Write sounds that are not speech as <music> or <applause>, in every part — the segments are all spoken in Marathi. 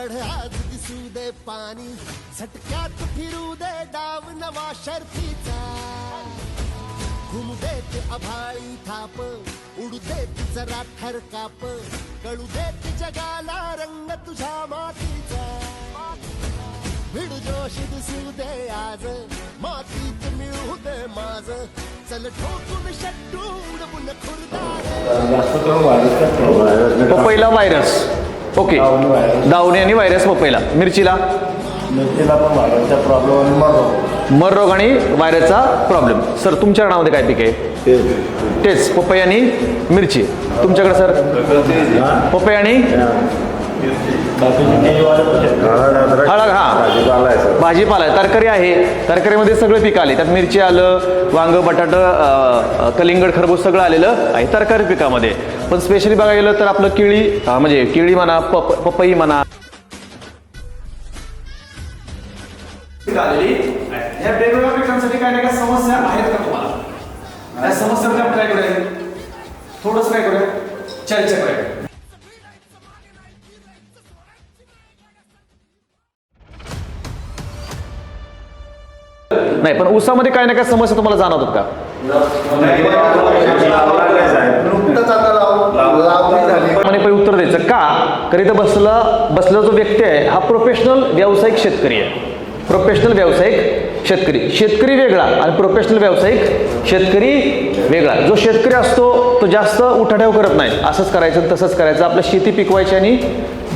मानी लढ आज दिसू दे पाणी झटक्यात फिरू दे डाव नवा शर्फीचा घुमू देत अभाळी थाप उडू देत जरा थरकाप कळू देत जगाला रंग तुझ्या मातीचा. भिड जोश दिसू दे आज मातीत मिळू दे माझ चल ठोकून शट्टू उडवून खुरदार. पपईला व्हायरस ओके. दावणी आणि व्हायरस पपईला मिरचीला? मिरचीला पण व्हायरसचा प्रॉब्लेम आणि मग मर रोग आणि व्हायरसचा प्रॉब्लेम सर तुमच्या नावामध्ये काय पीक आहे? ते तेच पपई आणि मिरची. तुमच्याकडे सर पपई आणि बाकीचे केळीवाले पण शेतकरी. हळद हा भाजीपाला आहे तरकारी आहे. तरकारीमध्ये सगळे पीक आले. त्यात मिरची आलं वांग बटाट कलिंगड खरबूज सगळं आलेलं आहे तरकारी पिकामध्ये. पण स्पेशली बघायला गेलं तर आपलं केळी म्हणजे केळी म्हणा पप पपई म्हणा. आलेली. या वेगवेगळ्या पिकांसाठी काय ना काय समस्या आहेत का तुम्हाला? त्या समस्यामध्ये आपण काय करूया? थोडंसं काय करूया? चर्चा करूया. नाही पण ऊसामध्ये काय ना काय समस्या तुम्हाला जाणवतात का? पहिले उत्तर द्यायचं का? तर बसला बसलेला जो व्यक्ती आहे हा प्रोफेशनल व्यावसायिक शेतकरी आहे. प्रोफेशनल व्यावसायिक शेतकरी. शेतकरी वेगळा आणि प्रोफेशनल व्यावसायिक शेतकरी वेगळा. जो शेतकरी असतो तो जास्त उठाठेव करत नाही. असंच करायचं तसंच करायचं. आपलं शेती पिकवायची आणि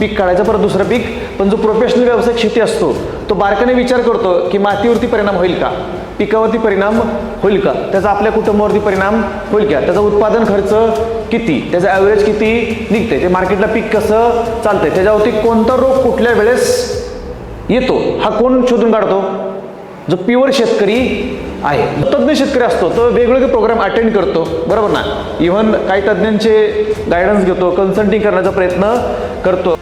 पीक काढायचं परत दुसरं पीक पण जो प्रोफेशनल व्यावसायिक शेती असतो तो बारकाने विचार करतो की मातीवरती परिणाम होईल का? पिकावरती परिणाम होईल का? त्याचा आपल्या कुटुंबावरती परिणाम होईल का? त्याचा उत्पादन खर्च किती? त्याचा ॲव्हरेज किती निघते ते मार्केटला पीक कसं चालतंय? त्याच्यावरती कोणता रोग कुठल्या वेळेस येतो? हा कोण शोधून काढतो? जो प्युअर शेतकरी आहे. तज्ज्ञ शेतकरी असतो तो वेगवेगळे प्रोग्राम अटेंड करतो. बरोबर ना? इव्हन काही तज्ज्ञांचे गायडन्स घेतो कन्सल्टिंग करण्याचा प्रयत्न करतो.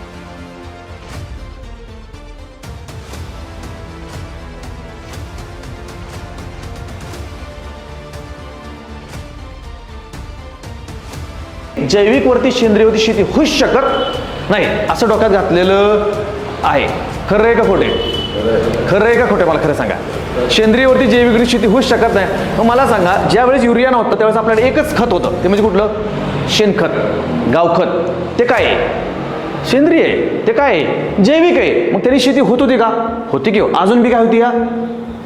जैविकवरती सेंद्रियवरती शेती होऊच शकत नाही. असं डोक्यात घातलेलं आहे. खरं आहे का खोटे खरं आहे का खोटे मला खरं सांगा. सेंद्रियवरती जैविक शेती होऊच शकत नाही. मग मला सांगा ज्यावेळेस युरिया नव्हतं त्यावेळेस आपल्याला एकच खत होतं. ते म्हणजे कुठलं? शेणखत गावखत. ते काय आहे? सेंद्रिय आहे. ते काय आहे? जैविक आहे. मग त्यांनी शेती होत होती का? होती की हो? अजून बी काय होती का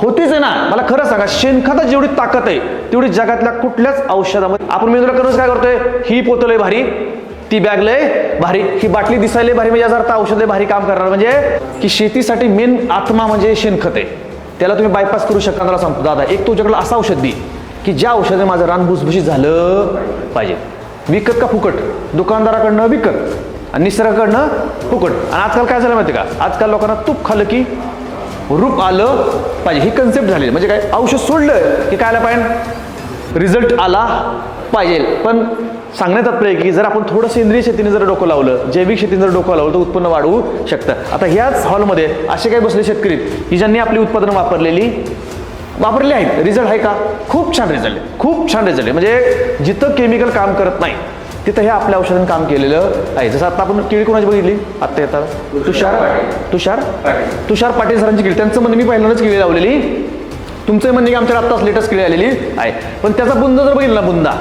होतीच आहे ना. मला खरं सांगा शेणखतात जेवढी ताकद आहे तेवढी जगातल्या कुठल्याच औषधामध्ये आपण मेंदूला करूनच काय करतोय? ही पोतलय भारी ती बॅग लय भारी ही बाटली दिसायला भारी म्हणजे याचा अर्थ औषध भारी काम करणार. म्हणजे की शेतीसाठी मेन आत्मा म्हणजे शेणखत आहे. त्याला तुम्ही बायपास करू शकता मला सांगतो. दादा एक तुझ्याकडे असं औषध दे की ज्या औषधे माझं रान भुसभुशीत झालं पाहिजे. विकत का फुकट? दुकानदाराकडनं विकत आणि निसर्गाकडनं फुकट. आणि आजकाल काय झालं माहिती का? आजकाल लोकांना तूप खाल्लं की रूप आलं पाहिजे. ही कन्सेप्ट झाली म्हणजे काय? औषध सोडलं की काय आलं पाहिजे? रिझल्ट आला पाहिजे. पण सांगण्यात तात्पर्य आहे की जर आपण थोडं सेंद्रिय शेतीने जर डोकं लावलं जैविक शेतीने जर डोकं लावलं तर उत्पन्न वाढवू शकतं. आता ह्याच हॉलमध्ये असे काही बसले शेतकरी की ज्यांनी आपली उत्पादनं वापरलेली वापरले आहेत. रिझल्ट आहे का? खूप छान रिझल्ट आहे. खूप छान रिझल्ट आहे. म्हणजे जिथं केमिकल काम करत नाही तिथं हे आपल्या औषधाने काम केलेलं आहे. जसं आता आपण केळी कोणाची बघितली? आत्ता येतात तुषार तुषार तुषार पाटील सरांची केळी. त्यांचं म्हणणं मी पहिल्यांदाच केळी लावलेली. तुमचं म्हणणे की आमच्याकडे आत्ताच लेटेस्ट केळी आलेली आहे. पण त्याचा बुंदा जर बघितला ना बुंदा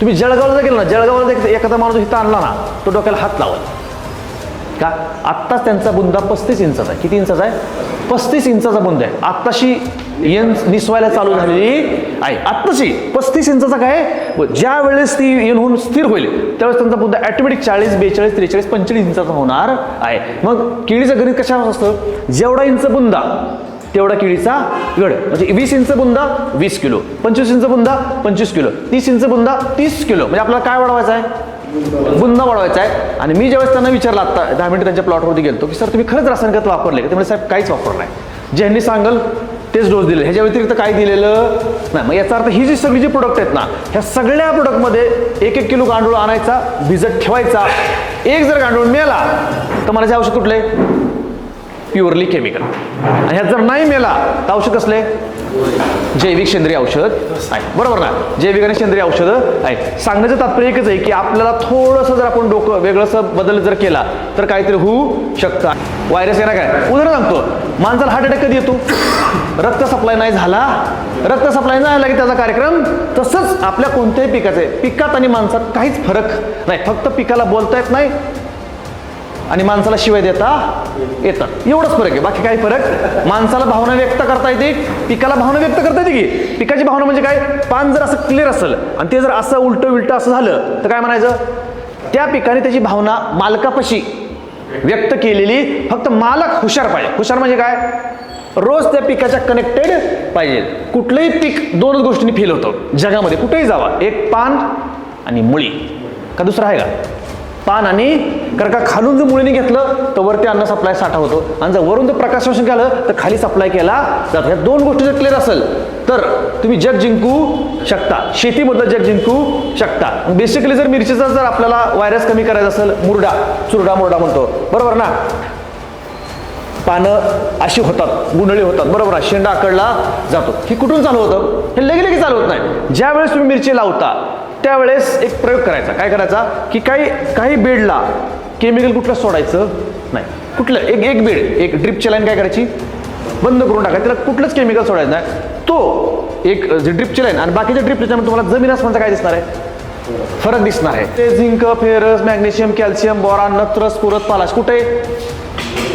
तुम्ही जळगावला जर गेला ना जळगावला जर एखादा माणूस इथं आणला ना तो डोक्याला हात लावत का आत्ताच त्यांचा बुंदा पस्तीस इंचाचा आहे. किती इंचाचा आहे? पस्तीस इंचाचा बुंदा आहे. आत्ताशी येन निसवायला चालू झालेली आहे. आत्ताशी पस्तीस इंचाचा काय ज्या वेळेस ती येण होऊन स्थिर होईल त्यावेळेस त्यांचा बुंदा ॲटोमॅटिक चाळीस बेचाळीस त्रेचाळीस पंचेचाळीस इंचाचा होणार आहे. मग केळीचं गणित कशावर असतं? जेवढा इंच बुंदा तेवढा केळीचा गड. म्हणजे वीस इंच बुंदा वीस किलो. पंचवीस इंच बुंदा पंचवीस किलो. तीस इंच बुंदा तीस किलो. म्हणजे आपल्याला काय वाढवायचं आहे? बुंदा वाढवायचा आहे. आणि मी ज्यावेळेस त्यांना विचारलं आता दहा मिनिटं त्यांच्या प्लॉटवरती गेलो की सर तुम्ही खरंच रासायनिक खत वापरले का? ते म्हणजे साहेब काहीच वापरलं नाही. ज्यांनी सांगल तेच डोस दिले ह्याच्या व्यतिरिक्त काय दिलेलं? नाही मग याचा अर्थ ही जी सगळी जी प्रोडक्ट आहेत ना ह्या सगळ्या प्रोडक्टमध्ये एक एक किलो गांडूळ आणायचा भिजत ठेवायचा. एक जर गांडूळ मिळाला तर मला जे औषध कुठले? प्युअरली केमिकल आणि ह्यात जर नाही मेला तर औषध कसले? जैविक सेंद्रिय औषध आहे बरोबर ना? जैविक आणि सेंद्रिय औषधं आहेत. सांगण्याचं तात्पर्य एकच आहे की आपल्याला थोडंसं जर आपण डोकं वेगळंसं बदल जर केला तर काहीतरी होऊ शकतं. व्हायरस येणार काय? उदाहरण सांगतो. माणसाला हार्ट अटॅक कधी येतो? रक्त सप्लाय नाही झाला. रक्त सप्लाय नाही झाला की त्याचा कार्यक्रम तसंच आपल्या कोणत्याही पिकाचं आहे पिकात आणि माणसात काहीच फरक नाही. फक्त पिकाला बोलता येत नाही आणि माणसाला शिवाय देता येतात एवढंच फरक आहे. बाकी काही फरक माणसाला भावना व्यक्त करता येते पिकाला भावना व्यक्त करता येते की? पिकाची भावना म्हणजे काय? पान जर असं क्लिअर असेल आणि ते जर असं उलटं उलटं असं झालं तर काय म्हणायचं? त्या पिकाने त्याची भावना मालकापाशी व्यक्त केलेली फक्त मालक हुशार पाहिजे. हुशार म्हणजे काय? रोज त्या पिकाच्या कनेक्टेड पाहिजे. कुठलंही पीक दोनच गोष्टींनी फेल होतं. जगामध्ये कुठेही जावा. एक पान आणि मुळी. का दुसरं आहे का? पान आणि कारण का खालून जर मुळीने घेतलं तर वरती अन्न सप्लाय साठा होतो. आणि जर वरून जर प्रकाश शोषण केलं तर खाली सप्लाय केला जातो. ह्या दोन गोष्टी जर क्लिअर असेल तर तुम्ही जग जिंकू शकता. शेतीमधलं जग जिंकू शकता. बेसिकली जर मिरचीचा जर आपल्याला व्हायरस कमी करायचा असेल मुरडा चुरडा मुरडा म्हणतो. बरोबर ना? पानं अशी होतात गुंडळी होतात. बरोबर आहे शेंडा आकडला जातो. हे कुठून चालू होतं? हे लगे लगेच चालू होत नाही. ज्यावेळेस तुम्ही मिरची लावता त्यावेळेस एक प्रयोग करायचा. काय करायचा? की काही काही बेडला केमिकल कुठलं सोडायचं? नाही. कुठलं? एक एक बेड एक ड्रिपची लाईन काय करायची? बंद करून टाकायची. त्याला कुठलंच केमिकल सोडायचं नाही. तो एक जे ड्रिपची लाईन आणि बाकीच्या ड्रिप त्याच्यामध्ये तुम्हाला जमीन आसमानचा काय दिसणार आहे? फरक दिसणार आहे. ते zinc ferrous magnesium calcium boron नत्रस पुरत पालाश कुठे?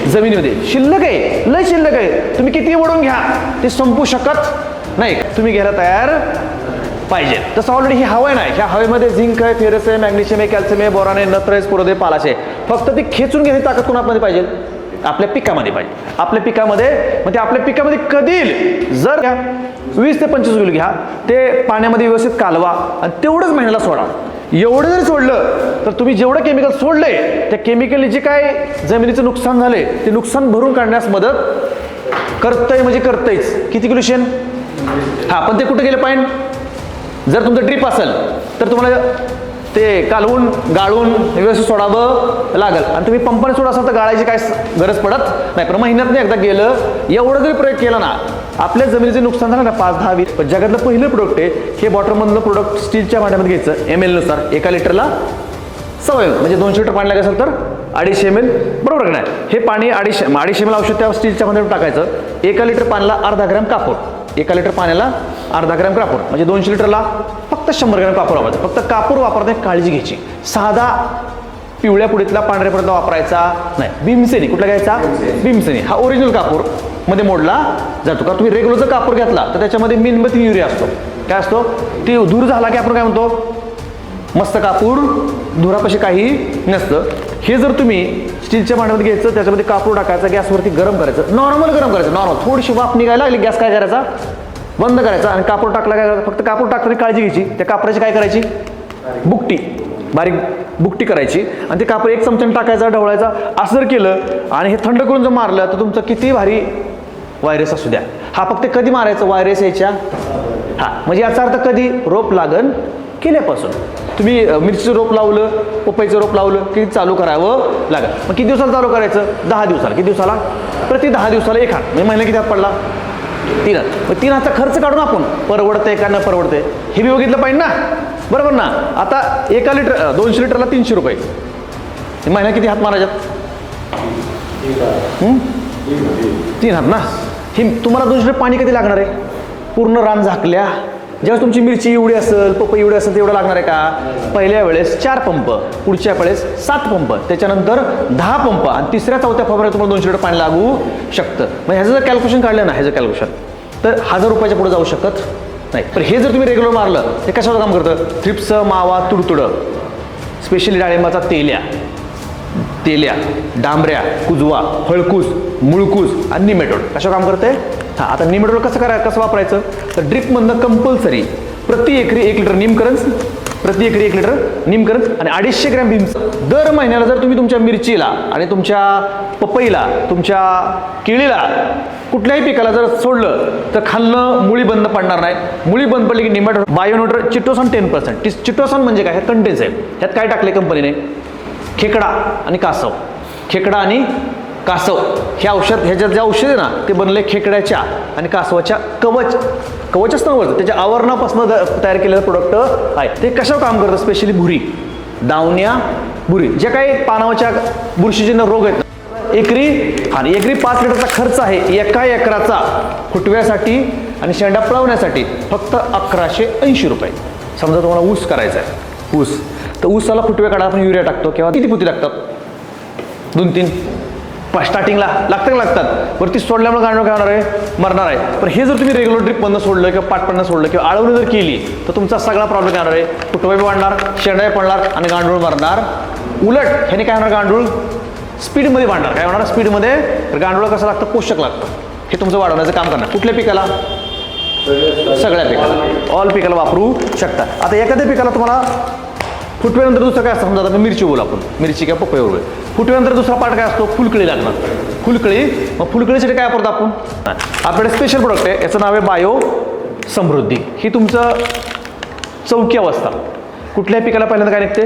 जमिनीमध्ये. शिल्लक आहे. लय शिल्लक आहे. तुम्ही किती वडून घ्या. ते संपू शकत नाही. तुम्ही घ्यायला तयार पाहिजे. तसं ऑलरेडी ही हवा आहे ना ह्या हवेमध्ये झिंक आहे फेरस आहे मॅग्नेशियम आहे कॅल्शियम आहे बोराने नत्र आहे स्फुरद पालाशे फक्त ती खेचून घेण्याची ताकद कोणामध्ये पाहिजे? आपल्या पिकामध्ये पाहिजे. आपल्या पिकामध्ये मग ते आपल्या पिकामध्ये कधी येईल? जर घ्या वीस ते पंचवीस किलो घ्या ते पाण्यामध्ये व्यवस्थित कालवा आणि तेवढंच महिन्याला सोडा. एवढं जरी सोडलं तर तुम्ही जेवढं केमिकल सोडलंय त्या केमिकलने जे काय जमिनीचं नुकसान झाले ते नुकसान भरून काढण्यास मदत करतंय म्हणजे करतंयच. किती किलो शेण हा पण ते कुठे गेलं पाहिजे जर तुमचं ड्रीप असेल तर तुम्हाला ते कालवून गाळून व्यवस्थित सोडावं लागेल. आणि तुम्ही पंपाने सोडा असाल तर गाळायची काय गरज पडत नाही. पण महिन्यात एकदा गेलं एवढं जरी प्रयोग केला ना आपल्या जमिनीचे नुकसान झालं ना पाच दहा वीस पण जगातलं पहिलं प्रोडक्ट आहे हे बॉटलमधलं प्रोडक्ट स्टीलच्या भांड्यामध्ये घ्यायचं एम एलनुसार एका लिटरला. सवय म्हणजे दोनशे लिटर पाणी लागेल असेल तर अडीचशे एम एल बरोबर का नाही? हे पाणी अडीचशे अडीचशे एम एल औषध त्या स्टीलच्या मध्ये टाकायचं. एका लिटर पाण्याला अर्धा ग्रॅम कापूर एका लिटर पाण्याला अर्धा ग्रॅम कापूर म्हणजे दोनशे लिटरला फक्त शंभर ग्रॅम कापूर वापरायचं. फक्त कापूर वापरताना काळजी घ्यायची. साधा पिवळ्या पुडीतला पांढऱ्यापर्यंत वापरायचा नाही. भीमसेनी कुठला घ्यायचा? भीमसेनी. हा ओरिजिनल कापूरमध्ये मोडला जातो. का तुम्ही रेग्युलर जर कापूर घेतला तर त्याच्यामध्ये मेणबत्ती युरिया असतो. काय असतो? ते दूर झाला की आपण काय म्हणतो? मस्त कापूर धुरापाशी काही नसतं. हे जर तुम्ही स्टीलच्या भांड्यामध्ये घ्यायचं त्याच्यामध्ये कापूर टाकायचं गॅसवरती गरम करायचं नॉर्मल गरम करायचं नॉर्मल थोडीशी वाफ निघायला लागली गॅस काय करायचा? बंद करायचा आणि कापूर टाकला काय करायचं? फक्त कापूर टाकताना काळजी घ्यायची. त्या कापराची काय करायची? बुकटी. बारीक बुकटी करायची. आणि ते कापूर एक चमच्याने टाकायचा ढवळायचा. असं जर केलं आणि हे थंड करून जर मारलं तर तुमचं किती भारी व्हायरस असू द्या. हा फक्त कधी मारायचं व्हायरस यायच्या? हा. म्हणजे याचा अर्थ कधी? रोप लागन केल्यापासून. तुम्ही मिरचीचं रोप लावलं पपईचं रोप लावलं की चालू करावं लागेल. मग किती दिवसाला चालू करायचं? दहा दिवसाला. किती दिवसाला? प्रति दहा दिवसाला एक हात. म्हणजे महिना किती हात पडला? तीन. हजार मग तीन हजारचा खर्च काढून आपण. परवडतंय का न परवडतंय? हे मी बघितलं पाहिजे ना. बरोबर ना? आता एका लिटर दोनशे लिटरला तीनशे रुपये. हे महिना किती हात मारायच्यात? तीन हात ना? हे तुम्हाला दोनशे लिटर पाणी कधी लागणार आहे? पूर्ण रान झाकल्या. ज्यावेळेस तुमची मिरची एवढी असेल पपई एवढी असेल तेवढं लागणार आहे का? पहिल्या वेळेस चार पंप पुढच्या वेळेस सात पंप त्याच्यानंतर दहा पंप आणि तिसऱ्या चौथ्या पंपाला तुम्हाला दोनशे लिटर पाणी लागू शकतं. मग ह्याचं जर कॅल्क्युलेशन काढलं ना ह्याचं कॅल्क्युलेशन तर हजार रुपयाच्या पुढे जाऊ शकत नाही. पण हे जर तुम्ही रेग्युलर मारलं हे कशावर काम करतं? थ्रिप्स मावा तुडतुडं स्पेशली डाळिंबाचा तेल्या तेल्या डांबऱ्या कुजवा फळकूस मुळकूस आणि निमेटोड. कशावर काम करते हां आता निमेटोड कसं करा कसं वापरायचं? तर ड्रिपमधनं कंपल्सरी प्रति एकरी एक लिटर निमकरंज प्रति एकरी एक लिटर निमकरंज आणि अडीचशे ग्रॅम भीम दर महिन्याला जर तुम्ही तुमच्या मिरचीला आणि तुमच्या पपईला तुमच्या केळीला कुठल्याही पिकाला जर सोडलं तर खाल्लं मुळी बंद पडणार नाही. मुळी बंद पडली की निमेटोड बायोनोटर चिटोसन टेन पर्सेंट. चिटोसन म्हणजे काय? हे कंटेन्स आहे ह्यात काय टाकले कंपनीने खेकडा आणि कासव. खेकडा आणि कासव. हे औषध ह्याच्यात जे औषध आहे ना ते बनले खेकड्याच्या आणि कासवाच्या कवच कवच असतं त्याच्या आवरणापासून द- तयार केलेलं प्रोडक्ट आहे. ते कशावर काम करतं? स्पेशली भुरी. दावण्या भुरी. जे काही पानावाच्या बुरशीजन्य रोग आहेत एकरी आणि एकरी पाच लिटरचा खर्च आहे. एका एकराचा. फुटव्यासाठी आणि शेंडा पळवण्यासाठी फक्त अकराशे ऐंशी रुपये. समजा तुम्हाला ऊस करायचा आहे. ऊस. तर ऊसाला फुटवे काढा आपण युरिया टाकतो. किंवा किती पुती लागतात? दोन तीन. स्टार्टिंगला लागतात लागतात? वरती सोडल्यामुळे गांडूळ काय होणार आहे? मरणार आहे. पण हे जर तुम्ही रेग्युलर ट्रिपमधनं सोडलं किंवा पाटपणनं सोडलं किंवा आळवणी जर केली तर तुमचा सगळा प्रॉब्लेम काय होणार आहे? फुटवे वाढणार शेंडाई पडणार आणि गांडूळ मरणार. उलट ह्याने काय होणार गांडूळ? स्पीडमध्ये वाढणार. काय होणार? स्पीडमध्ये. तर गांडूळ कसं लागतं? पोषक लागतं. हे तुमचं वाढवण्याचं काम करणार. कुठल्या पिकाला? सगळ्या पिकाला. ऑल पिकाला वापरू शकता. आता एखाद्या पिकाला तुम्हाला फुटव्यानंतर दुसरं काय असतं? समजा आता मिरची बोलू आपण. मिरची किंवा पपई बोलू फुटव्यानंतर दुसरा पार्ट काय असतो? फुलकळी लागणार. फुलकळी. मग फुलकळीसाठी काय वापरतो आपण? आपल्याकडे स्पेशल प्रोडक्ट आहे. याचं नाव आहे बायो समृद्धी ही तुमचं चौकी अवस्था. कुठल्याही पिकाला पहिल्यांदा काय निघते?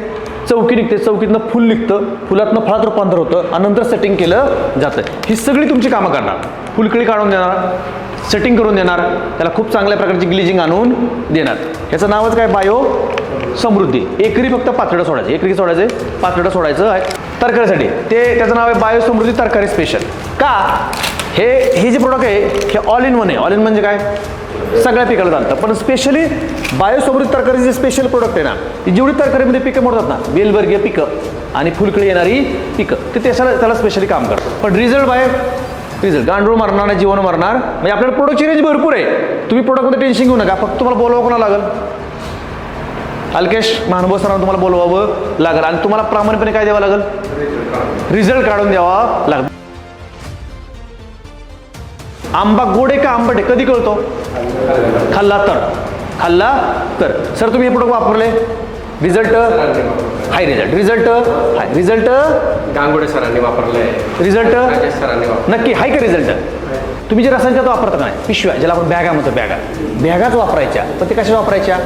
चौकी निघते. चौकीतनं फुल निघतं. फुलातनं फळात रूपांतर होतं. आणि नंतर सेटिंग केलं जातं. ही सगळी तुमची कामं करणार. फुलकळी काढून देणार. सेटिंग करून देणार. त्याला खूप चांगल्या प्रकारची ग्लिजिंग आणून देणार. याचं नावच काय? बायो समृद्धी. एकरी फक्त पातळं सोडायचं. एकरी सोडायचं पातळं सोडायचं आहे. तरकारीसाठी. ते त्याचं नाव आहे बायो समृद्धी तरकारी स्पेशल का? हे हे जे प्रोडक्ट आहे हे ऑल इन वन आहे. ऑल इन म्हणजे काय? सगळ्या पिकाला चालतं. पण स्पेशली बायोसमृद्ध तरकारी जे स्पेशल प्रोडक्ट आहे ना ती जेवढी तरकारीमध्ये पिकं मोडतात ना बेलवर्गीय पिकं आणि फुलकळी येणारी पिकं ते त्याला त्याला स्पेशली काम करतं. पण रिझल्ट बाय रिझल्ट गांडूळ मरणार नाही जीवन मरणार. म्हणजे आपल्याला प्रोडक्टची रेंज भरपूर आहे. तुम्ही प्रोडक्टमध्ये टेन्शन घेऊ नका. फक्त तुम्हाला बोलवावं कोणा लागेल? अल्केश महानुभव सरांना तुम्हाला बोलवावं लागेल. आणि तुम्हाला प्रामाणिकपणे काय द्यावं लागेल? रिझल्ट काढून द्यावा लागेल. आंबा गोड आहे का आंबट आहे? कधी कळतो? खाल्ला तर. खाल्ला तर. सर तुम्ही हे प्रोडक्ट वापरले? Result high result result high. Result Gangode सरांनी वापरलंय. रिझल्ट सरांनी वापरलं नक्की. हाय का रिझल्ट तुम्ही जे रसायनचा तो वापरता नाही? पिशव्या ज्याला आपण बॅगा म्हणतो बॅगा. बॅगाच वापरायच्या. पण ते कशा वापरायच्या?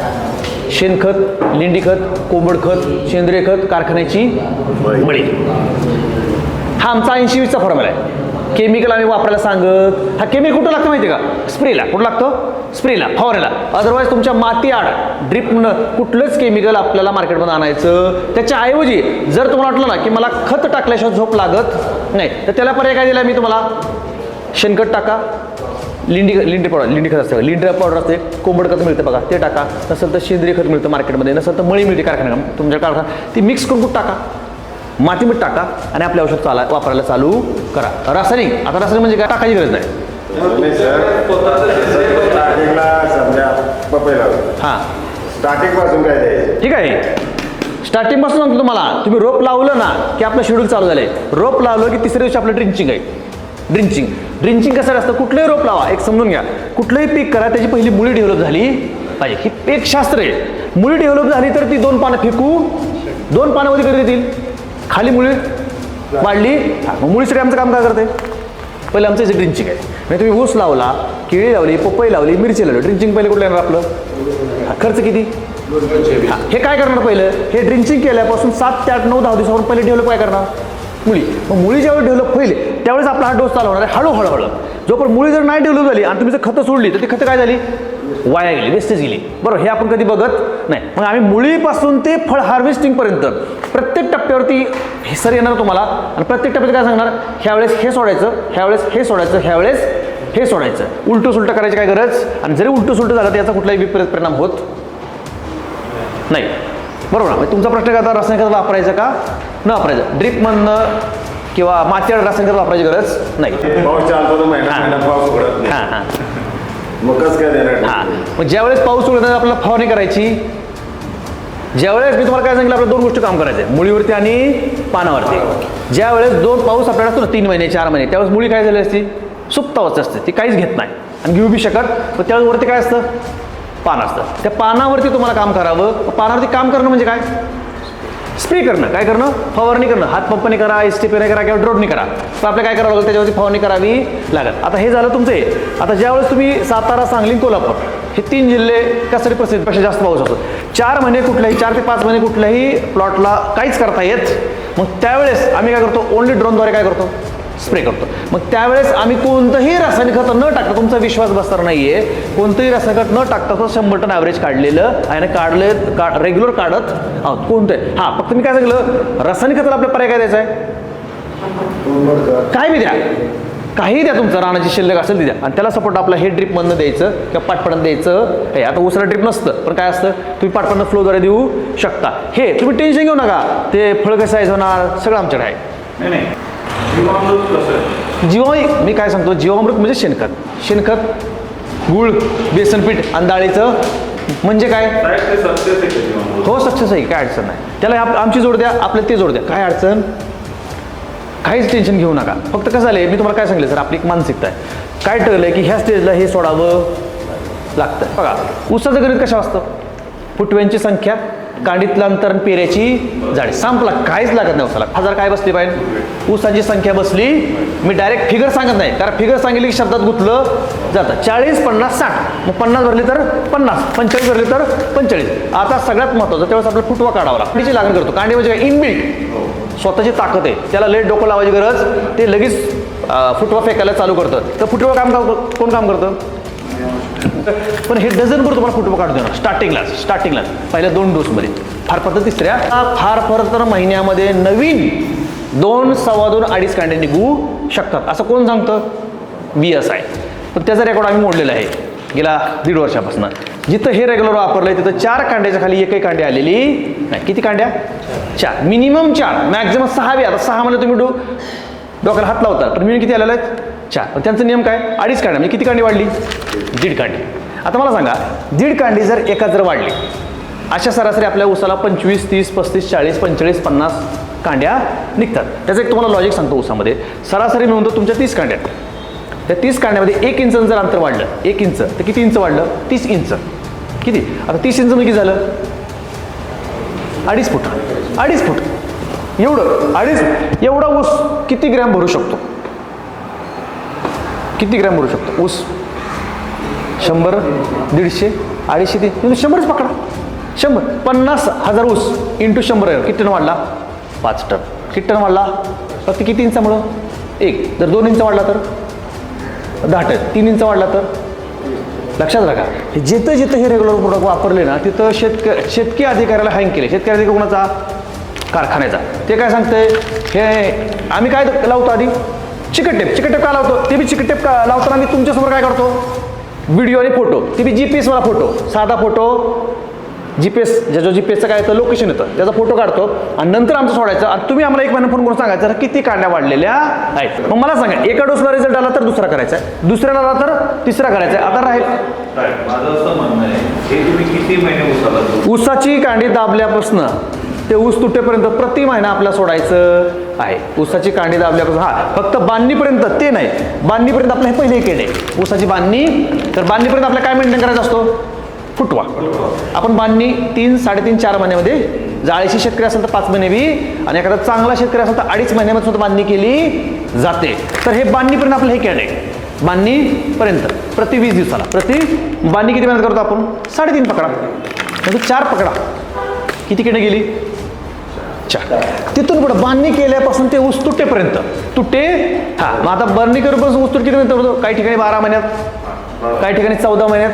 शेणखत लेंडी खत कोंबड खत सेंद्रिय खत कारखान्याची बळी हा आमचा ऐंशी वीसचा फॉर्म्युला आहे. केमिकल आम्ही वापरायला सांगत. हा केमिकल कुठं लागतं माहिती आहे का? स्प्रेला. कुठं लागतं? स्प्रेला. फवारायला अदरवाईज तुमच्या माती आड ड्रिपनं कुठलंच केमिकल आपल्याला मार्केटमध्ये आणायचं. त्याच्या ऐवजी जर तुम्हाला वाटलं ना की मला खत टाकल्याशिवाय झोप लागत नाही तर त्याला पर्याय काय दिला मी तुम्हाला? शेणखत टाका. लिंडी लिंडी पावडर लिंडी खत असते लिंडी पावडर असते कोंबड खत मिळतं बघा ते टाका. नसेल तर सेंद्रिय खत मिळतं मार्केटमध्ये नसेल तर मळी मिळते कारखान्या तुमच्या कारखाना ती मिक्स करून कुठं टाका? मातीमीठ टाका आणि आपले औषध चाला वापरायला चालू करा. रासायनिक. आता रासायनिक म्हणजे काय? टाकायची गरज नाही. हां. स्टार्टिंगपासून काय द्यायचं? ठीक आहे. स्टार्टिंगपासून सांगतो तुम्हाला. तुम्ही रोप लावलं ना की आपलं शेड्यूल चालू झालंय. रोप लावलं की तिसऱ्या दिवशी आपलं ड्रिंचिंग आहे. ड्रिंचिंग ड्रिंचिंग कसं असतं? कुठलंही रोप लावा. एक समजून घ्या. कुठलंही पीक करा त्याची पहिली मुळी डेव्हलप झाली पाहिजे. ही एक शास्त्र आहे. मुळी डेव्हलप झाली तर ती दोन पानं फेकू दोन पानामध्ये कधी देतील? खाली मुळी वाढली. मग मुळीसाठी आमचं काम काय करते पहिले आमचं जे ड्रिंचिंग आहे. म्हणजे तुम्ही ऊस लावला केळी लावली पपई लावली मिरची लावली. ड्रिंचिंग पहिले कुठलं येणार आपलं? खर्च किती? हे काय करणार पहिलं? हे ड्रिंचिंग केल्यापासून सात ते आठ नऊ दहा दिवसावर पहिले डेव्हलप काय करणार? मुळी. मग मुळी ज्यावेळी डेव्हलप होईल त्यावेळेस आपला हा डोस चालू होणार आहे. हळूहळू हळू जोपर्यंत मुळी जर नाही डेव्हलप झाली आणि तुम्ही जर खतं सोडली तर ती खतं काय झाली? वाया गेली वेस्टेज गेली. बरोबर हे आपण कधी बघत नाही. मग आम्ही मुळीपासून ते फळ हार्वेस्टिंगपर्यंत प्रत्येक टप्प्यावरती हे सर येणार तुम्हाला. आणि प्रत्येक टप्प्यात काय सांगणार? ह्यावेळेस हे सोडायचं ह्यावेळेस हे सोडायचं ह्यावेळेस हे सोडायचं. उलटं सुलटं करायची काय गरज? आणि जरी उलटं सुलटं झालं तर याचा कुठलाही विपरीत परिणाम होत नाही. बरोबर? ना म्हणजे तुमचा प्रश्न काय रासायनिक खत वापरायचं का? न वापरायचं. ड्रिपमधनं किंवा मातीवर रासायनिक खत वापरायची गरज नाही. <laughs> हां हां. मग कसं काय देणार? मग ज्यावेळेस पाऊस उघडत आपल्याला फवारणी करायची. ज्यावेळेस मी तुम्हाला काय सांगितलं आपल्या दोन गोष्टी काम करायचे. मुळीवरती आणि पानावरती. ज्यावेळेस दोन पाऊस आपल्याला असतो ना तीन महिने चार महिने त्यावेळेस मुळी काय झाली असती? सुप्त असते. ती काहीच घेत नाही. आणि घेऊ बी शकत पण त्यावेळेस वरती काय असतं? पान असतं. त्या पानावरती तुम्हाला काम करावं. पानावरती काम करणं म्हणजे काय? स्प्रे करणं. काय करणं? फवारणी करणं. हात पंपाने करा नाही करा किंवा ड्रोनने करा. तर आपल्याला काय करावं लागेल? त्याच्यावरती फवारणी करावी लागेल. आता हे झालं तुमचं हे. आता ज्यावेळेस तुम्ही सातारा सांगली कोल्हापूर हे तीन जिल्हे कशासाठी प्रसिद्धपेक्षा जास्त पाऊस असतो. चार महिने कुठल्याही चार ते पाच महिने कुठल्याही प्लॉटला काहीच करता येत. मग त्यावेळेस आम्ही काय करतो? ओनली ड्रोनद्वारे काय करतो? स्प्रे करतो. मग त्यावेळेस आम्ही कोणतंही रासायनिक खत न टाकता तुमचा विश्वास बसणार नाही आहे कोणतंही रासायनिक खत न टाकता तो शंभर टन ॲव्हरेज काढलेलं आणि काढले का रेग्युलर काढत आहोत. कोणतं आहे हां फक्त मी काय सांगितलं? रासायनिक खताला आपल्या पर्याय काय द्यायचा आहे? काय बी द्या. काही द्या तुमचं रानाची शिल्लक असेल ती द्या. आणि त्याला सपोर्ट आपला हे ड्रिपमधनं द्यायचं किंवा पाटपणात द्यायचं. हे आता उसरा ड्रिप नसतं पण काय असतं? तुम्ही पाटपणात फ्लोद्वारे देऊ शकता. हे तुम्ही टेन्शन घेऊ नका. ते फळ कसं आहे होणार? सगळं आमच्याकडे आहे. नाही नाही. जीवामृत कसं जीवा मी काय सांगतो जीवामृत म्हणजे शेणखत. शेणखत गुळ बेसन पीठ आणि डाळीचं म्हणजे काय? हो सक्सेस आहे काय अडचण नाही. त्याला आमची जोड द्या आपल्याला ते जोड द्या. काय अडचण? काहीच टेन्शन घेऊ नका. फक्त कसं झालं मी तुम्हाला काय सांगितलं सर आपली एक मानसिकता आहे. काय ठरलं आहे की ह्या स्टेजला हे सोडावं लागतं बघा ऊसाचं गणित कशा असतं? फुटव्यांची संख्या कांडीतलं अंतर पेऱ्याची झाडे संपला काहीच लागत नाही उसाला हजार काय बसली पाहिजे ऊसाची संख्या बसली. मी डायरेक्ट फिगर सांगत नाही. कारण फिगर सांगितली की शब्दात गुंतलं जातं. चाळीस पन्नास साठ. मग पन्नास भरले तर पन्नास. पंचेचाळीस भरले तर पंचेचाळीस. आता सगळ्यात महत्त्वाचं त्यावेळेस आपल्याला फुटवा काढावा लागतो. लागण करतो. कांडी म्हणजे इनबिल्ट स्वतःची ताकद आहे. त्याला लेट डोकं लावायची गरज. ते लगेच फुटवा फेकायला चालू करतं. तर फुटवा काम का कोण काम करतं? पण हे डझनभर तुम्हाला फोटो काढून देणार. स्टार्टिंगलाच स्टार्टिंगलाच पहिल्या दोन डोसमध्ये फार परत तिसऱ्या फार फार तर महिन्यामध्ये नवीन दोन सव्वा दोन अडीच कांडे निघू शकतात. असं कोण सांगतं? बी एस आहे पण त्याचा रेकॉर्ड आम्ही मोडलेला आहे. गेला दीड वर्षापासून. जिथं हे रेग्युलर आहे तिथं चार कांड्याच्या खाली एकही कांडी आलेली नाही. किती कांड्या? चार. मिनिमम चार. मॅक्झिमम सहावी. आता सहा म्हणजे तुम्ही डो डोक्याला हात लावता पण मिनिमम किती आलेला आहेत? चार त्यांचा नियम काय? अडीच कांड्या म्हणजे किती कांडी वाढली? दीड कांडी. आता मला सांगा दीड कांडी जर एका जर वाढली अशा सरासरी आपल्या उसाला पंचवीस तीस पस्तीस चाळीस पंचेचाळीस पन्नास कांड्या निघतात. त्याचं एक तुम्हाला लॉजिक सांगतो उसामध्ये सरासरी मिळून तर तुमच्या तीस कांड्या आहेत. त्या तीस कांड्यामध्ये एक इंच जर अंतर वाढलं एक इंच तर किती इंच वाढलं? तीस इंच. किती? आता तीस इंच किती झालं? अडीच फूट. अडीच फूट. एवढं अडीच एवढा ऊस किती ग्रॅम भरू शकतो? किती ग्रॅम भरू शकतो? ऊस. शंभर दीडशे अडीचशे तीन. तुम्ही शंभरच पकडा. शंभर. पन्नास हजार ऊस इंटू शंभर किती टन वाढला? पाच टन. किती टन वाढला? फक्त किती इंचामुळं? एक. जर दोन इंच वाढला तर? दहा टन. तीन इंच वाढला तर? लक्षात राखा. हे जिथं जिथं हे रेग्युलर प्रोडक्ट वापरले ना तिथं शेतक शेतकी अधिकाऱ्याला हँग केले. शेतकरी अधिकारी कोणाचा? कारखान्याचा. ते काय सांगतंय? हे आम्ही काय लावतो आधी? चिकट टेप चिकट टेप का लावतो? ते बी चिकट टेप का लावताना मी तुमच्यासमोर काय करतो? व्हिडिओ आणि फोटो ते बी जी पी एसवाला फोटो साधा फोटो जी पी एस ज्याचं जी पी एसचं काय येतं? लोकेशन येतं. त्याचा फोटो काढतो आणि नंतर आमचं सोडायचं. आणि तुम्ही आम्हाला एक महिना फोन करून सांगायचं किती कांड्या वाढलेल्या आहेत? मग मला सांगा एका डोसला रिझल्ट आला तर दुसरा करायचा आहे. दुसऱ्याला आला तर तिसरा करायचा आहे. आता राहील? ऊसाची कांडी दाबल्यापासून ते ऊस तुटेपर्यंत प्रति महिना आपल्याला सोडायचं. आहे ऊसाची कांडी दाबल्यापासून हा फक्त बांधणीपर्यंत ते नाही. बांधणीपर्यंत आपलं हे पहिले एक आहे ऊसाची बांधणी तर बांधणीपर्यंत आपल्याला काय मेंटेन करायचा असतो? फुटवा. आपण बांधणी तीन साडेतीन चार महिन्यामध्ये जाळीशी शेतकरी असेल तर पाच महिने बी आणि एखादा चांगला शेतकरी असेल तर अडीच महिन्यामध्ये सुद्धा बांधणी केली जाते. तर हे बांधणीपर्यंत आपलं हे केलं आहे बांधणीपर्यंत प्रति वीस दिवसाला. प्रति बांधणी किती मेहनत करतो आपण? साडेतीन पकडा. म्हणजे चार पकडा. किती किडे गेली? अच्छा. तिथून पुढे बांधणी केल्यापासून ते ऊस तुटेपर्यंत. तुटे हा मग आता बरणी करूपर्यंत ऊस तुट किती होतो काही ठिकाणी बारा महिन्यात काही ठिकाणी चौदा महिन्यात.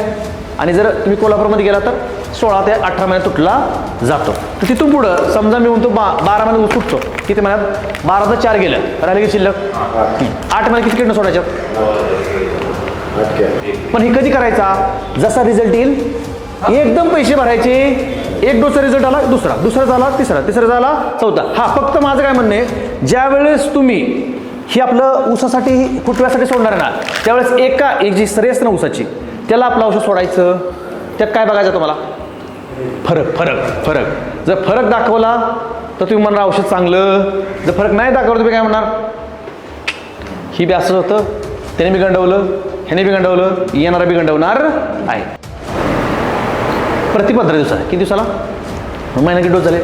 आणि जर तुम्ही कोल्हापूरमध्ये गेला तर सोळा ते अठरा महिन्यात तुटला जातो. तर तिथून पुढं समजा मी म्हणतो बा बारा महिन्यात ऊस तुटतो. किती महिन्यात? बारा तर चार गेलं. राहिले की शिल्लक? आठ महिन्यात किती किडनं सोडायच्यात पण हे कधी करायचा? जसा रिझल्ट येईल एकदम पैसे भरायचे. एक डोसचा रिझल्ट आला दुसरा. दुसरा झाला तिसरा. तिसरा झाला चौथा. हा फक्त माझं काय म्हणणं आहे ज्या वेळेस तुम्ही ही आपलं ऊसासाठी फुटव्यासाठी सोडणार आहे ना त्यावेळेस एका एक जी सरी असते ना ऊसाची त्याला आपलं औषध सोडायचं. त्यात काय बघायचं तुम्हाला? फरक फरक फरक. जर फरक दाखवला तर तुम्ही म्हणणार औषध चांगलं. जर फरक नाही दाखवलं तुम्ही काय म्हणणार? ही बी असंच होतं. त्याने बी गंडवलं ह्याने बी गंडवलं येणारा बी गंडवणार आहे. प्रति पंधरा दिवसाला किती दिवसाला? महिना किती डोस झाले.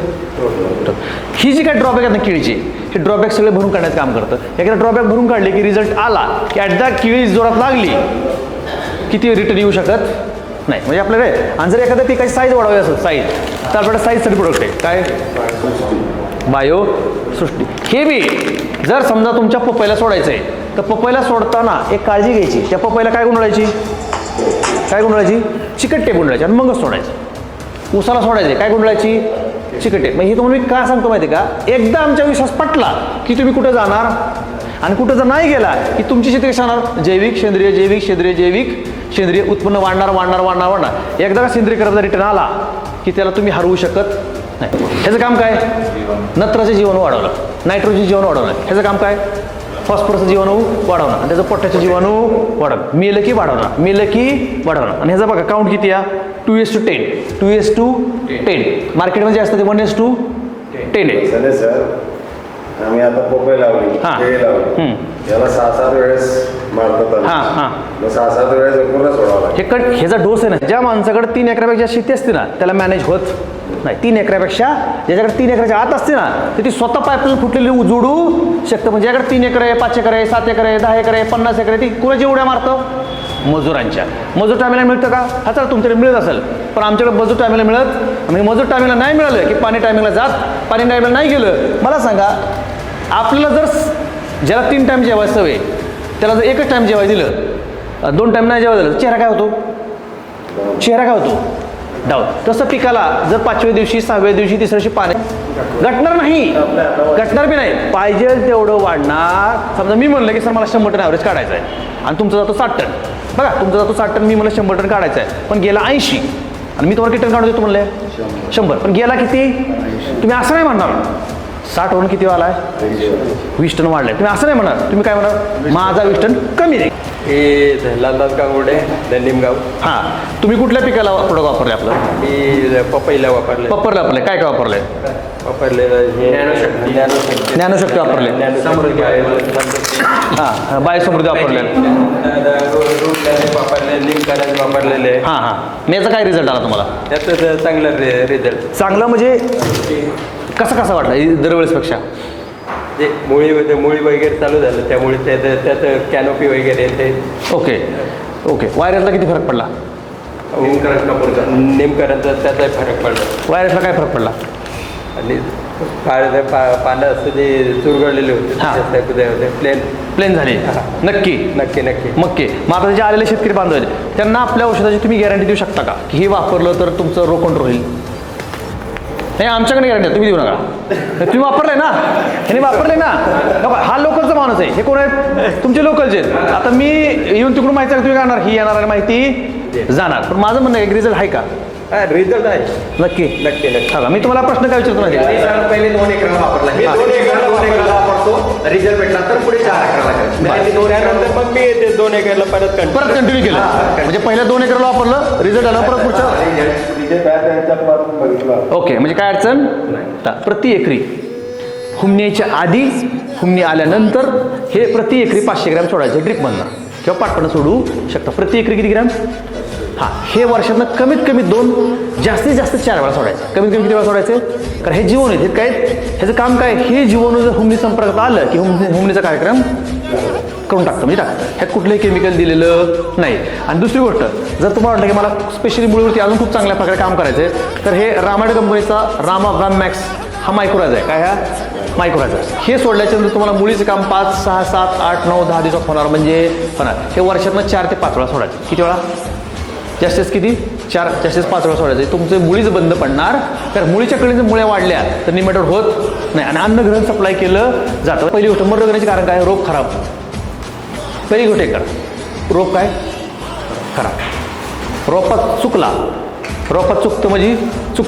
ही जी काय ड्रॉबॅक आहेत ना केळीची हे ड्रॉबॅक सगळे भरून काढण्याचं काम करतं. एकदा ड्रॉबॅक भरून काढले की रिझल्ट आला की ॲट द केळी जोरात लागली किती रिटर्न येऊ शकत नाही. म्हणजे आपल्याला आणि जर एखाद्या पिकाची साईज वाढवावी असेल साईज तर आपल्याकडे साईजसाठी प्रोडक्ट आहे. काय? बायो सृष्टी हे बी जर समजा तुमच्या पपईला सोडायचं आहे तर पपईला सोडताना एक काळजी घ्यायची. त्या पपईला काय गुंडाळायची? काय गुंडाळायची? चिकट टेप गुंडाळायची आणि मगच सोडायचं. उसाला सोडायचे. काय गुंडळायची? चिकटे. मग हे तुम्हाला मी का सांगतो माहिती आहे का? एकदा आमच्या विश्वास पटला की तुम्ही कुठं जाणार आणि कुठं जर नाही गेला की तुमची शेती कशी होणार जैविक सेंद्रिय जैविक सेंद्रिय जैविक सेंद्रिय उत्पन्न वाढणार वाढणार वाढणार वाढणार. एकदा का सेंद्रिय करायचा रिटर्न आला की त्याला तुम्ही हरवू शकत नाही. ह्याचं काम काय? नत्राचं जीवन वाढवलं. नायट्रोजन जीवन वाढवलं. ह्याचं काम काय? फॉस्फरसचं जीवाणू वाढवणं. आणि त्याचं पोट्याचं जीवाणू वाढवणं. मेलं की वाढवणं. मेलं की वाढवणं. आणि ह्याचा बघा काउंट किती आहे? Two S two ten. Two S two ten. मार्केटमध्ये असतं ते वन एस टू टेन आहे. सर आम्ही आता पोपई लावली. हा. केळी लावली. याला सहा सात वेळेस मारतात. हा, हा. मग सहा सात वेळेस पूर्ण सोडावं लागतं. हे कट ह्याचा डोस आहे ना ज्या माणसाकडे तीन एकरापेक्षा शेती असते ना त्याला मॅनेज होत नाही. तीन एकरापेक्षा ज्याच्याकडे तीन एकराच्या आत असते ना तर ती स्वतः पाईपलाईन फुटलेली जोडू शकतं. म्हणजे ज्याकडे तीन एकर आहे पाच एकर आहे सात एकर आहे दहा एकर आहे पन्नास एकर आहे ती कुणाची उड्या मारतं? मजुरांच्या मजूर टायमेला मिळतं का? हा चला तुमच्याकडे मिळत असेल. पण आमच्याकडे मजूर टायमेला मिळत? म्हणजे मजूर टायमेला नाही मिळालं की पाणी टायमिंगला जात पाणी टायमिंगला नाही गेलं मला सांगा आपल्याला जर ज्याला तीन टाईम जेवायचं सवय त्याला जर एकच टाईम जेवाय दिलं दोन टाईम नाही जेवाय दिलं चेहरा काय होतो? चेहरा काय होतो? डाऊन तसं पिकाला जर पाचव्या दिवशी सहाव्या दिवशी तिसऱ्या दिवशी पाणी घटणार नाही. घटणार बी नाही. पाहिजे तेवढं वाढणार. समजा मी म्हणलं की सर मला शंभर टन ॲव्हरेज काढायचं आहे. आणि तुमचा जातो साठ टन. बघा तुमचा जातो साठ टन मी मला शंभर टन काढायचं आहे. पण गेला ऐंशी. आणि मी तुम्हाला किती टन काढून देतो म्हणले? शंभर. पण गेला किती? तुम्ही असं नाही म्हणणार. साठ वरून किती आहे वीस टन वाढलाय. तुम्ही असं नाही म्हणणार. तुम्ही काय म्हणणार? माझा वीस टन कमी आहे हे लालदास गांगुडे निमगाव हां. तुम्ही कुठल्या पिकाला प्रोडक्ट वापरले आपलं? मी पपईला वापरले. पपरला वापरले. काय काय वापरले? वापरलेलं हे ज्ञानशक्ती. ज्ञानशक्ती. ज्ञानशक्ती वापरले. समृद्धी आहे. हां. बायोसमृद्धी वापरले. वापरले लिंकरज वापरलेले हां हां. मग याचा काय रिझल्ट आला तुम्हाला? त्याचं चांगलं रिझल्ट चांगलं म्हणजे कसं कसं वाटलं? दरवेळेसपेक्षा? जे मुळी मुळी वगैरे चालू झालं त्यामुळे त्याचं त्याचं कॅनोपी वगैरे ते ओके. ओके. वायरसला किती फरक पडला? नेमकरांचा त्याचा फरक पडला. वायरसला काय फरक पडला? आणि पाळ पा- पानं असं जे चुरगळलेले होते हा. त्याचे होते? प्लेन प्लेन झाली. नक्की. नक्की नक्की. मक्के. मग आता जे आलेले शेतकरी बांधव आहेत त्यांना आपल्या औषधाची तुम्ही गॅरंटी देऊ शकता का? की हे वापरलं तर तुमचं रोग कंट्रोल होईल. नाही आमच्याकडे गॅरंटी तुम्ही देऊ नका. तुम्ही वापरले ना? ह्याने वापरले ना? हा लोकलचा माणूस आहे. हे कोण आहेत? तुमचे लोकलचे आहेत. आता मी येऊन तिकडून माहिती आहे तुम्ही काय ही येणार आणि माहिती जाणार. पण माझं म्हणणं आहे रिझल्ट आहे का? हा रिझल्ट आहे. नक्की. नक्की नक्की. हा मी तुम्हाला प्रश्न काय विचारतो माहिती? पहिले दोन एकराला वापरला. मी हा. दोन एकराला दोन एकराला वापरतो. रिझल्ट भेटला तर पुढे चार एकराला त्यानंतर एकराला मग मी ते दोन एकरला परत कंटिन्यू परत कंटिन्यू केलं. म्हणजे पहिल्या दोन एकरला वापरलं रिझल्ट आला परत पुढच्या ओके म्हणजे काय अडचण? प्रति एकरी. हुमण्याच्या आधी हुमणी आल्यानंतर हे प्रति एकरी पाचशे ग्रॅम सोडायचं ड्रिपमधनं किंवा पाटपणं सोडू शकता. प्रति एकरी किती ग्रॅम? हां हे वर्षातनं कमीत कमी दोन जास्तीत जास्त चार वेळा सोडायचं. कमीत कमी किती वेळा सोडायचे? कारण हे जीवन हे काय? ह्याचं काम काय? हे जीवाणू जर हुमणी संपर्कात आलं की हुमणी हुमणीचा कार्यक्रम करून टाकतं म्हणजे टाकतं ह्यात कुठलंही केमिकल दिलेलं नाही. आणि दुसरी गोष्ट जर तुम्हाला वाटलं की मला स्पेशली मुळीवरती अजून खूप चांगल्या प्रकारे काम करायचं आहे तर हे रामायण कंपनीचा रामा ग्राम मॅक्स हा मायक्रोराज आहे. काय हा? मायक्रोराज आहे. हे सोडल्याच्यानंतर तुम्हाला मुळीचं काम पाच सहा सात आठ नऊ दहा दिवसात होणार. म्हणजे होणार. हे वर्षातनं चार ते पाच वेळा सोडायचं. किती वेळा? जास्तीत जास्त किती? चार तसेच पाच वेळा सोडायचे म्हणजे तुमचे मुळीच बंद पडणार. तर मुळीच्या कडे जर मुळ्या वाढल्या तर निमेटोड होत नाही. आणि अन्नग्रहण सप्लाय केलं जातं. पहिली गोष्ट मर करण्याचे कारण काय? रोग खराब. पहिली गोष्ट कर. रोग काय? खराब. रोपात चुकला. रोपात चुकतं म्हणजे चुक